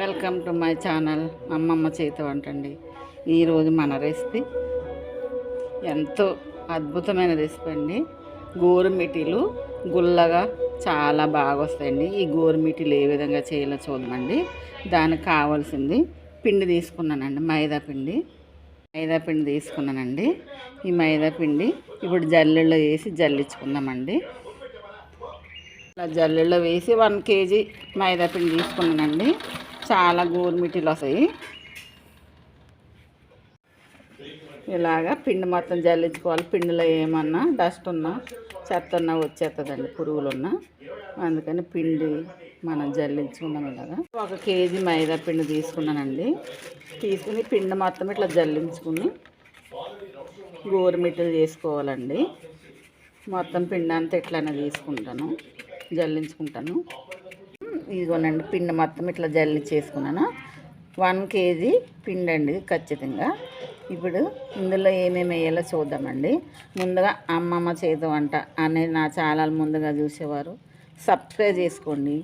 Welcome to my channel అమ్మమ్మ చేతి వంట అండి. ఈరోజు మన రెసిపీ ఎంతో అద్భుతమైన రెసిపీ అండి. గోరుమిటీలు గుల్లగా చాలా బాగా వస్తాయండి. ఈ గోరుమిటీలు ఏ విధంగా చేయాలో చూద్దామండి. దానికి కావాల్సింది పిండి తీసుకున్నానండి మైదా పిండి. మైదా పిండి తీసుకున్నానండి. ఈ మైదా పిండి ఇప్పుడు జల్లెల్లో వేసి జల్లించుకుందామండి. ఇలా జల్లెల్లో వేసి వన్ కేజీ మైదా పిండి తీసుకున్నానండి. చాలా గోరుమిటీలు వస్తాయి. ఇలాగా పిండి మొత్తం జల్లించుకోవాలి. పిండిలో ఏమన్నా డస్ట్ ఉన్నా చెత్త ఉన్నా వచ్చేస్తుందండి పురుగులు ఉన్నా. అందుకని పిండి మనం జల్లించుకున్నాం ఇలాగా. ఒక కేజీ మైదా పిండి తీసుకున్నానండి. తీసుకుని పిండి మొత్తం ఇట్లా జల్లించుకుని గోరుమిట్టలు చేసుకోవాలండి. మొత్తం పిండి అంతా ఇట్లానే తీసుకుంటాను జల్లించుకుంటాను. ఇదిగోనండి పిండి మొత్తం ఇట్లా జల్లి చేసుకున్నాను. వన్ కేజీ పిండి అండి ఖచ్చితంగా. ఇప్పుడు ఇందులో ఏమేమి వేయాలో చూద్దామండి. ముందుగా అమ్మమ్మ చేతి వంట అనేది నా ఛానల్ ముందుగా చూసేవారు. సబ్స్క్రైబ్ చేసుకోండి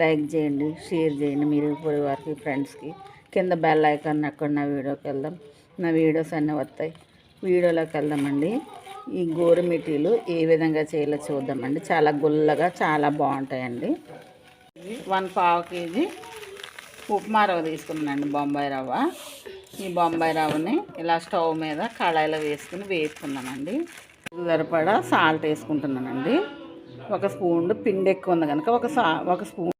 లైక్ చేయండి షేర్ చేయండి మీరు పొడి వారికి ఫ్రెండ్స్కి. కింద బెల్ ఐకాన్ అక్కడ నా వీడియోకి వెళ్దాం. నా వీడియోస్ అన్నీ వస్తాయి. వీడియోలోకి వెళ్దామండి. ఈ గోరుమిటీలు ఏ విధంగా చేయాలో చూద్దామండి. చాలా గుల్లగా చాలా బాగుంటాయండి. వన్ పావు కేజీ ఉప్మా రవ్వ తీసుకున్నానండి బొంబాయి రవ్వ. ఈ బొంబాయి రవ్వని ఇలా స్టవ్ మీద కళాయిలో వేసుకుని వేసుకున్నానండి సరిపడా సాల్ట్ వేసుకుంటున్నానండి. ఒక స్పూన్ పిండి ఎక్కువ ఉంది కనుక ఒక సా ఒక స్పూన్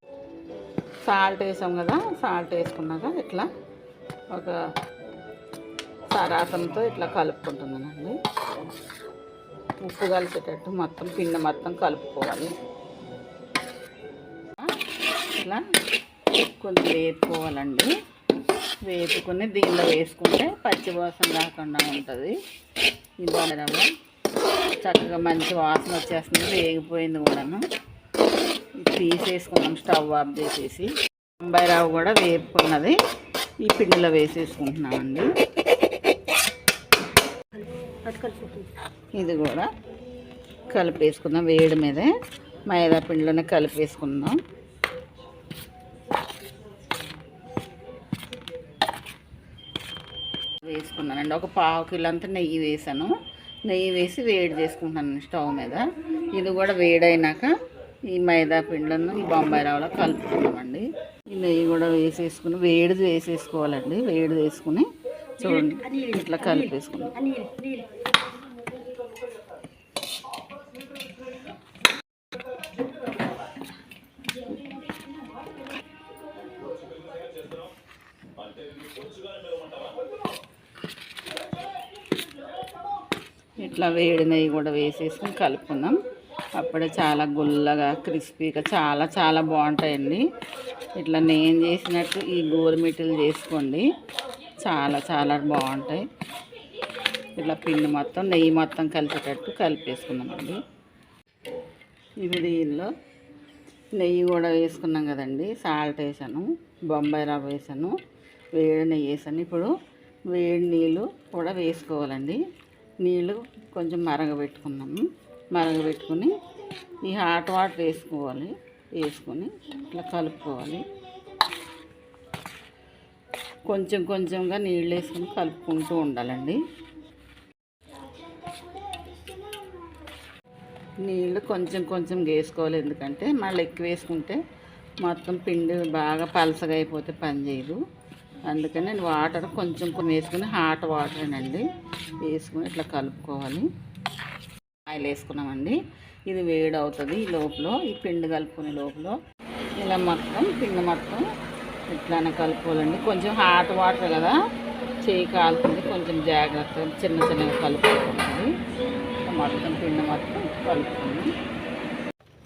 సాల్ట్ వేసాం కదా సాల్ట్ వేసుకున్నాక ఇట్లా ఒక సరాసంతో ఇట్లా కలుపుకుంటున్నానండి. ఉప్పు కలిసేటట్టు మొత్తం పిండి మొత్తం కలుపుకోవాలి. ఇట్లా కొంచెం వేపుకోవాలండి. వేపుకొని దీనిలో వేసుకుంటే పచ్చి వాసన రాకుండా ఉంటుంది. ఈ చక్కగా మంచి వాసన వచ్చేస్తుంది. వేగిపోయింది కూడాను. తీసేసుకున్నాం స్టవ్ ఆఫ్ చేసేసి. బొంబాయి రవ్వ కూడా వేపుకున్నది. ఈ పిండిలో వేసేసుకుంటున్నామండి. ఇది కూడా కలిపేసుకుందాం వేడి మీదే. మైదా పిండిలోనే కలిపేసుకుందాం. వేసుకున్నానండి. ఒక పావు కిలో అంతా నెయ్యి వేసాను. నెయ్యి వేసి వేడి చేసుకుంటున్నాను స్టవ్ మీద. ఇది కూడా వేడైనాక ఈ మైదా పిండిలను ఈ బొంబాయి రవ్వలో కలుపుకున్నామండి ఈ నెయ్యి కూడా వేసేసుకుని వేడి వేసేసుకోవాలండి వేడి వేసుకుని చూడండి ఇట్లా కలిపేసుకున్నాం వేడి నెయ్యి కూడా వేసేసుకుని కలుపుకుందాం. అప్పుడే చాలా గుల్లగా క్రిస్పీగా చాలా చాలా బాగుంటాయండి. ఇట్లా నేను చేసినట్టు ఈ గోరుమిట్టలు చేసుకోండి. చాలా చాలా బాగుంటాయి. ఇట్లా పిండి మొత్తం నెయ్యి మొత్తం కలిసేటట్టు కలిపేసుకున్నామండి ఇవి దీనిలో నెయ్యి కూడా వేసుకున్నాం కదండి. సాల్ట్ వేసాను బొంబాయి రవ్వ వేసాను వేడి నెయ్యి వేసాను. ఇప్పుడు వేడి నీళ్ళు కూడా వేసుకోవాలండి. నీళ్ళు కొంచెం మరగబెట్టుకున్నాము మరగబెట్టుకుని ఈ హాట్ వాటర్ వేసుకోవాలి. వేసుకొని ఇట్లా కలుపుకోవాలి. కొంచెం కొంచెంగా నీళ్ళు వేసుకొని కలుపుకుంటూ ఉండాలండి. నీళ్ళు కొంచెం కొంచెం వేసుకోవాలి. ఎందుకంటే మళ్ళీ ఎక్కువ వేసుకుంటే మొత్తం పిండి బాగా పలసగా అయిపోతే పని చేయదు. అందుకని నేను వాటర్ కొంచెం కొన్ని వేసుకుని హాట్ వాటర్ అండి వేసుకుని ఇట్లా కలుపుకోవాలి. ఆయిల్ వేసుకున్నామండి. ఇది వేడి అవుతుంది ఈ లోపల ఈ పిండి కలుపుకునే లోపల. ఇలా మొత్తం పిండి మొత్తం ఇట్లానే కలుపుకోవాలండి. కొంచెం హాట్ వాటర్ కదా చేయి కాలుతుంది కొంచెం జాగ్రత్త చిన్న చిన్నగా కలుపుకోవాలి. మొత్తం పిండి మొత్తం కలుపుకుని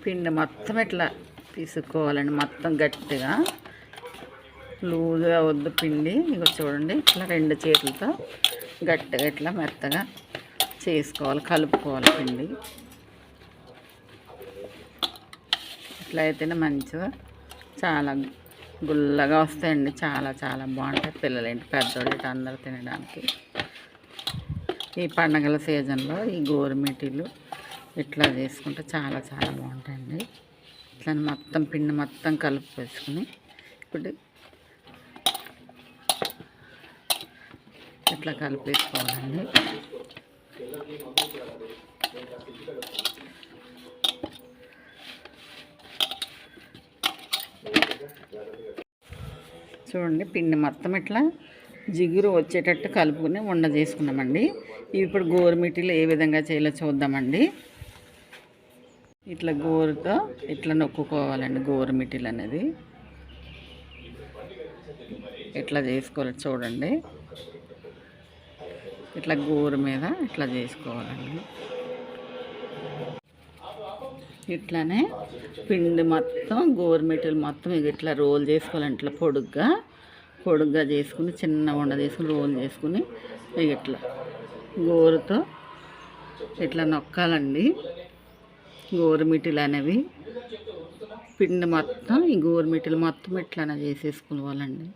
పిండి మొత్తం ఇట్లా తీసుకోవాలండి మొత్తం గట్టిగా. లూజ్గా వద్దు పిండి. ఇక చూడండి ఇట్లా రెండు చేతులతో గట్టిగా ఇట్లా మెత్తగా చేసుకోవాలి కలుపుకోవాలి పిండి. ఇట్లా అయితేనే మంచిగా చాలా గుల్లగా వస్తాయండి చాలా చాలా బాగుంటాయి. పిల్లలేంటి పెద్దోళ్ళు ఇటు అందరూ తినడానికి. ఈ పండగల సీజన్లో ఈ గోరుమిటీలు ఇట్లా చేసుకుంటే చాలా చాలా బాగుంటాయండి. ఇట్లా మొత్తం పిండి మొత్తం కలిపి వేసుకుని ఇప్పుడు ఇట్లా కలిపేసుకోవాలండి చూడండి పిండి మొత్తం ఇట్లా జిగురు వచ్చేటట్టు కలుపుకుని ఉండ చేసుకున్నామండి. ఇప్పుడు గోరుమిటీలు ఏ విధంగా చేయాలో చూద్దామండి. ఇట్లా గోరుతో ఇట్లా నొక్కుకోవాలండి గోరుమిటీలు అనేది. ఇట్లా చేసుకోవాలి చూడండి. ఇట్లా గోరు మీద ఇట్లా చేసుకోవాలండి. ఇట్లానే పిండి మొత్తం గోరుమిటీలు మొత్తం ఇక ఇట్లా రోల్ చేసుకోవాలండి ఇట్లా పొడుగ్గా. పొడుగ్గా చేసుకుని చిన్న ఉండ తీసుకుని రోల్ చేసుకుని ఇక ఇట్లా గోరుతో ఇట్లా నొక్కాలండి. గోరుమిటీలు అనేవి పిండి మొత్తం ఈ గోరుమిటీలు మొత్తం ఇట్లానే చేసేసుకోవాలండి.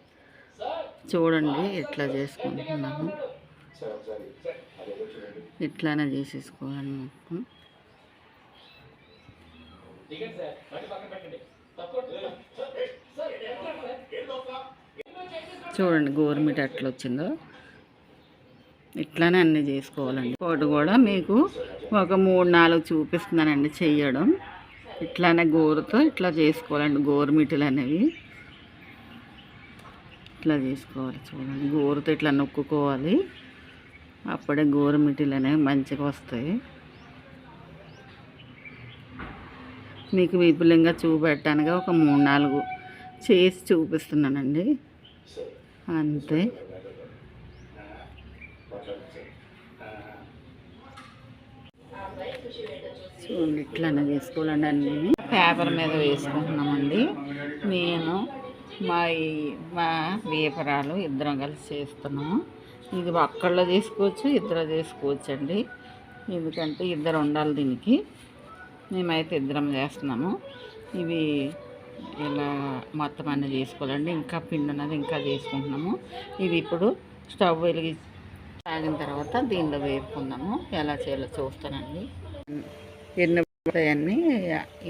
చూడండి ఇట్లా చేసుకుంటున్నాము ఇట్లానే చేసేసుకోవాలండి మొత్తం. చూడండి గోరుమిట ఎట్లా వచ్చిందో ఇట్లానే అన్నీ చేసుకోవాలండి. ఒకటి కూడా మీకు ఒక మూడు నాలుగు చూపిస్తున్నానండి చెయ్యడం. ఇట్లానే గోరుతో ఇట్లా చేసుకోవాలండి గోరుమిటలు అనేవి ఇట్లా చేసుకోవాలి చూడండి గోరుతో ఇట్లా నొక్కుకోవాలి. అప్పుడే గోరుమిఠలు అనేవి మంచిగా వస్తాయి. మీకు విపులంగా చూపెట్టానుగా ఒక మూడు నాలుగు చేసి చూపిస్తున్నానండి. అంతే. చూడండి ఇట్లానే చేసుకోవాలండి అన్నీ. పేపర్ మీద వేసుకుంటున్నామండి. నేను మా ఈ- మా వేపరాలు ఇద్దరం కలిసి చేస్తున్నాము. ఇది ఒక్కళ్ళు చేసుకోవచ్చు ఇద్దరు చేసుకోవచ్చు అండి ఎందుకంటే ఇద్దరు ఉండాలి దీనికి. మేమైతే ఇద్దరం చేస్తున్నాము. ఇవి ఇలా మొత్తం అన్నీ చేసుకోవాలండి ఇంకా పిండి ఉన్నది ఇంకా చేసుకుంటున్నాము ఇది ఇప్పుడు స్టవ్ వెలిగి తాగిన తర్వాత దీనిలో వేపుకుందాము. ఎలా చేయాలో చూస్తానండి. ఎన్ని అన్నీ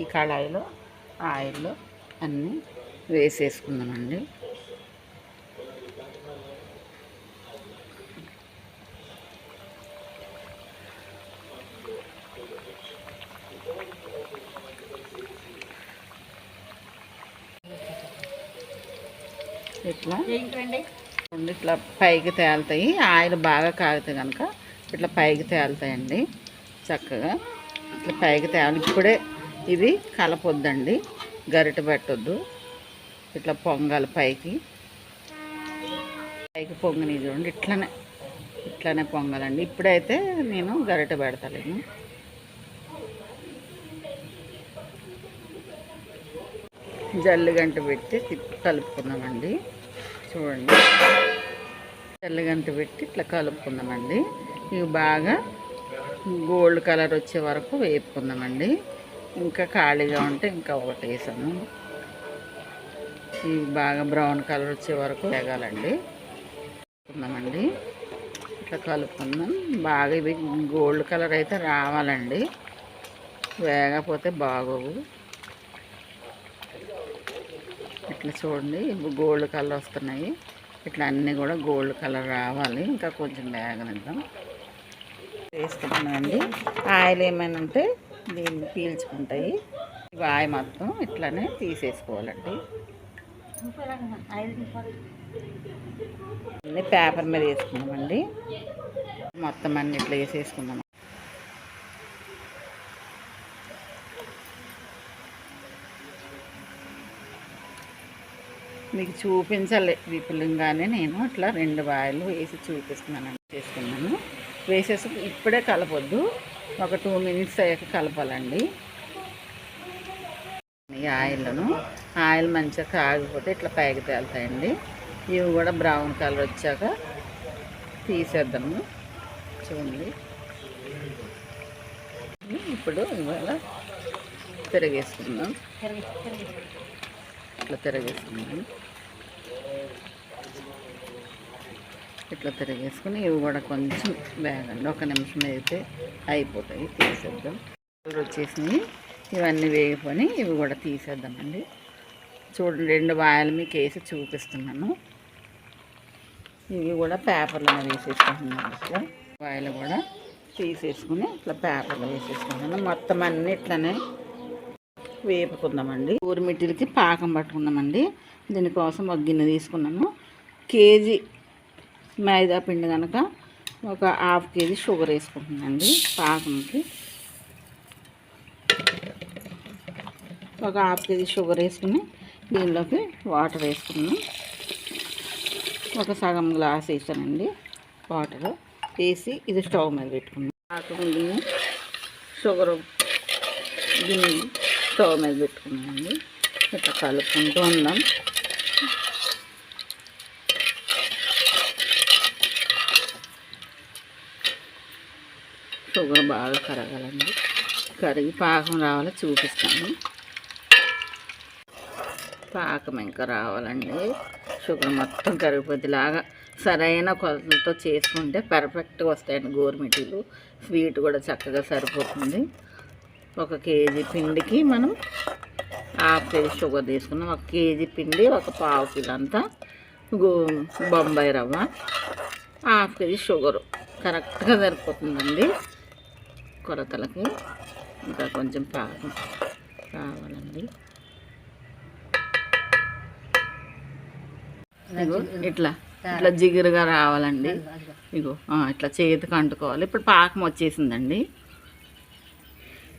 ఈ కళాయిలో ఆయిల్లో అన్నీ వేసేసుకుందామండి. ఇట్లా. ఇట్లా పైకి తేలుతాయి. ఆయిల్ బాగా కాగితే కనుక ఇట్లా పైకి తేలుతాయండి. చక్కగా ఇట్లా పైకి తేవాలి. ఇప్పుడే ఇది కలపొద్దండి. గరిట పెట్టొద్దు. ఇట్లా పొంగాలి పైకి. పైకి పొంగని చూడండి. ఇట్లానే ఇట్లానే పొంగాలండి. ఇప్పుడైతే నేను గరిట పెడతలేను. జల్లిగంట పెట్టి తిప్పి కలుపుకుందామండి చూడండి. తెల్లగంట పెట్టి ఇట్లా కలుపుకుందామండి. ఇవి బాగా గోల్డ్ కలర్ వచ్చే వరకు వేపుకుందామండి. ఇంకా ఖాళీగా ఉంటే ఇంకా ఒకటి వేసాను. ఇవి బాగా బ్రౌన్ కలర్ వచ్చే వరకు వేగాలండి. కలుపుకుందామండి ఇట్లా కలుపుకుందాం. బాగా ఇవి గోల్డ్ కలర్ అయితే రావాలండి. వేగపోతే బాగోవు. ఇట్లా చూడండి గోల్డ్ కలర్ వస్తున్నాయి. ఇట్లా అన్నీ కూడా గోల్డ్ కలర్ రావాలి. ఇంకా కొంచెం వేగనిద్దాం. వేసుకుంటున్నామండి ఆయిల్ ఏమైనా ఉంటే దీన్ని పీల్చుకుంటాయి. ఇవి ఆయి మొత్తం ఇట్లానే తీసేసుకోవాలండి. అన్ని పేపర్ మీద వేసుకున్నామండి మొత్తం అన్ని ఇట్లా వేసేసుకున్నాం మీకు చూపించాలి విపులంగానే నేను ఇట్లా రెండు వాయిలు వేసి చూపిస్తున్నాను చేసుకున్నాను వేసేసి ఇప్పుడే కలపొద్దు. ఒక టూ మినిట్స్ అయ్యాక కలపాలండి. ఈ ఆయిల్ను ఆయిల్ మంచిగా కాగిపోతే ఇట్లా పైకి తేలుతాయండి. ఇవి కూడా బ్రౌన్ కలర్ వచ్చాక తీసేద్దాము. చూడండి. ఇప్పుడు ఇవాళ తిరగేసుకుందాం. ఇట్లా తిరగేసుకున్నాను. ఇట్లా తిరగేసుకుని ఇవి కూడా కొంచెం వేగండి ఒక నిమిషం అయితే అయిపోతాయి తీసేద్దాం. కలర్ వచ్చేసినాయి. ఇవన్నీ వేగిపోయి ఇవి కూడా తీసేద్దామండి. చూడండి రెండు వాయలు మీకు వేసి చూపిస్తున్నాను. ఇవి కూడా పేపర్లో వేసేసుకుంటున్నాను ఇట్లా కూడా తీసేసుకుని ఇట్లా పేపర్లో వేసేసుకుంటున్నాను. మొత్తం అన్నీ ఇట్లనే వేపుకుందామండి. ఊరిమిట్టిలకి పాకం పట్టుకుందామండి. దీనికోసం ఒక గిన్నె తీసుకున్నాను. కేజీ మైదా పిండి కనుక ఒక హాఫ్ కేజీ షుగర్ వేసుకుంటున్నానండి పాకంకి. ఒక హాఫ్ కేజీ షుగర్ వేసుకుని దీనిలోకి వాటర్ వేసుకున్నాం ఒక సగం గ్లాస్ వేసానండి వాటర్. వేసి ఇది స్టవ్ మీద పెట్టుకున్నాం పాకం గిన్నె షుగర్ గిన్నె స్టవ్ మీద పెట్టుకున్నామండి ఇట్లా కలుపుకుంటూ ఉందాం. షుగర్ బాగా కరగాలండి. కరిగి పాకం రావాలో చూపిస్తాను. పాకం ఇంకా రావాలండి. షుగర్ మొత్తం కరిగిపోద్దిలాగా సరైన కొలతలతో చేసుకుంటే పర్ఫెక్ట్గా వస్తాయండి గోరుమిటీలు స్వీట్ కూడా చక్కగా సరిపోతుంది. ఒక కేజీ పిండికి మనం హాఫ్ కేజీ షుగర్ తీసుకున్నాం. ఒక కేజీ పిండి ఒక పావు కిలో అంతా గో బొంబాయి రవ్వ హాఫ్ కేజీ షుగరు. కరెక్ట్గా సరిపోతుందండి కొలతలకి ఇంకా కొంచెం పాకం కావాలండి. ఇట్లా ఇట్లా జిగురుగా రావాలండి. ఇగో ఇట్లా చేతికి అంటుకోవాలి. ఇప్పుడు పాకం వచ్చేసిందండి.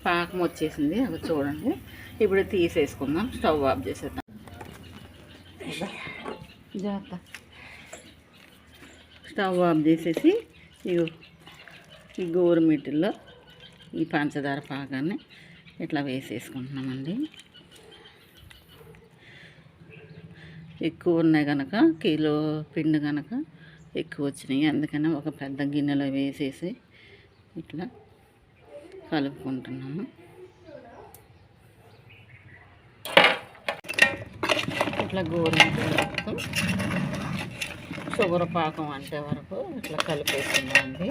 పాకం వచ్చేసింది అది చూడండి. ఇప్పుడు తీసేసుకుందాం స్టవ్ ఆఫ్ చేసేద్దాం. జాగ్రత్త. స్టవ్ ఆఫ్ చేసేసి ఇగో ఈ గోరుమిటిల్లో ఈ పంచదార పాకాన్ని ఇట్లా వేసేసుకుంటున్నామండి. ఎక్కువ ఉన్నాయి కనుక కిలో పిండి కనుక ఎక్కువ వచ్చినాయి. అందుకని ఒక పెద్ద గిన్నెలో వేసేసి ఇట్లా కలుపుకుంటున్నాము. ఇట్లా గోరుముద్దలు షుగర్ పాకం అంటే వరకు ఇట్లా కలిపేస్తున్నామండి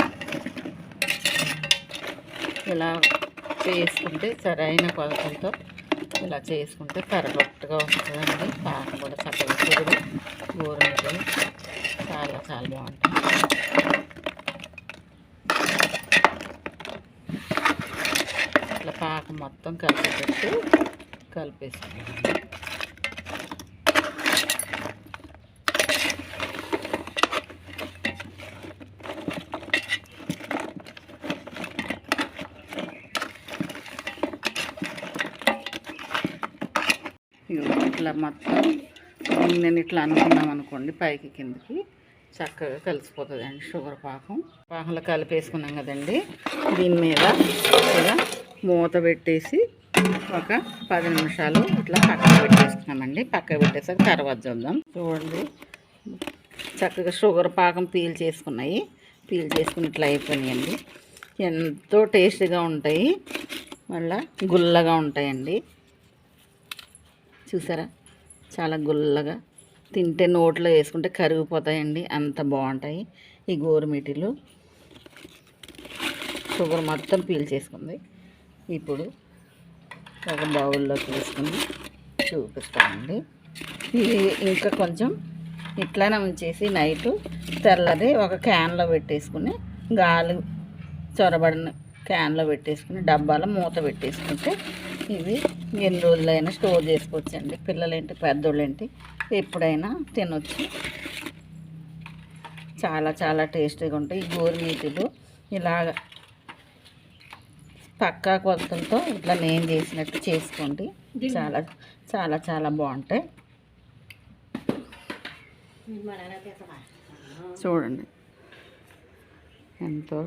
ఇలా చేసుకుంటే సరైన కొలతలతో ఇలా చేసుకుంటే కరెక్ట్గా వస్తుందండి పాకం కూడా చక్కగా కుదిరి చాలా చాలా బాగుంటుంది పాకం మొత్తం కలిపేటట్టు కలిపేసుకుంటాం ఇట్లా మొత్తం నేను ఇట్లా అనుకున్నాం అనుకోండి పైకి కిందకి చక్కగా కలిసిపోతుంది అండి షుగర్ పాకం. పాకంలో కలిపేసుకున్నాం కదండి దీని మీద ఇలా మూత పెట్టేసి ఒక పది నిమిషాలు ఇట్లా పక్కన పెట్టేసుకున్నామండి. పక్కన పెట్టేసాక తర్వాత చూద్దాం. చూడండి. చక్కగా షుగర్ పాకం పీల్ చేసుకున్నాయి. పీల్ చేసుకుని ఇట్లా అయిపోయినాయండి. ఎంతో టేస్ట్గా ఉంటాయి. మళ్ళా గుల్లగా ఉంటాయండి. చూసారా? చాలా గుల్లగా. తింటే నోట్లో వేసుకుంటే కరిగిపోతాయండి. అంత బాగుంటాయి ఈ గోరుమిటీలు షుగర్ మొత్తం పీల్ చేసుకుంది. ఇప్పుడు ఒక బౌల్లో తీసుకుని చూపిస్తామండి ఇది ఇంకా కొంచెం ఇట్లానే ఉంచేసి నైట్ తెల్లది ఒక క్యాన్లో పెట్టేసుకుని గాలి చొరబడిన క్యాన్లో పెట్టేసుకుని డబ్బాలో మూత పెట్టేసుకుంటే ఇవి ఎన్ని రోజులైనా స్టోర్ చేసుకోవచ్చండి. పిల్లలేంటి పెద్దోళ్ళేంటి ఎప్పుడైనా తినొచ్చు. చాలా చాలా టేస్టీగా ఉంటాయి. ఈ గోరుమీటులు ఇలాగ పక్కా కొలతలతో ఇట్లా నేను చేసినట్టు చేసుకోండి. చాలా చాలా చాలా బాగుంటాయి. చూడండి. ఎంతో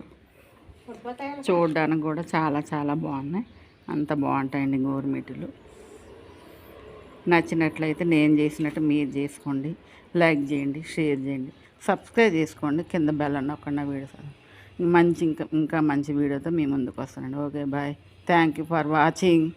చూడడానికి కూడా చాలా చాలా బాగున్నాయి. అంత బాగుంటాయండి గోరుమిటీలు నచ్చినట్లయితే నేను చేసినట్టు మీరు చేసుకోండి. లైక్ చేయండి షేర్ చేయండి. సబ్స్క్రైబ్ చేసుకోండి. కింద బెల్ నొక్కకుండా వీడియో మంచి ఇంకా ఇంకా మంచి వీడియోతో మీ ముందుకు వస్తానండి. Okay bye. Thank you for watching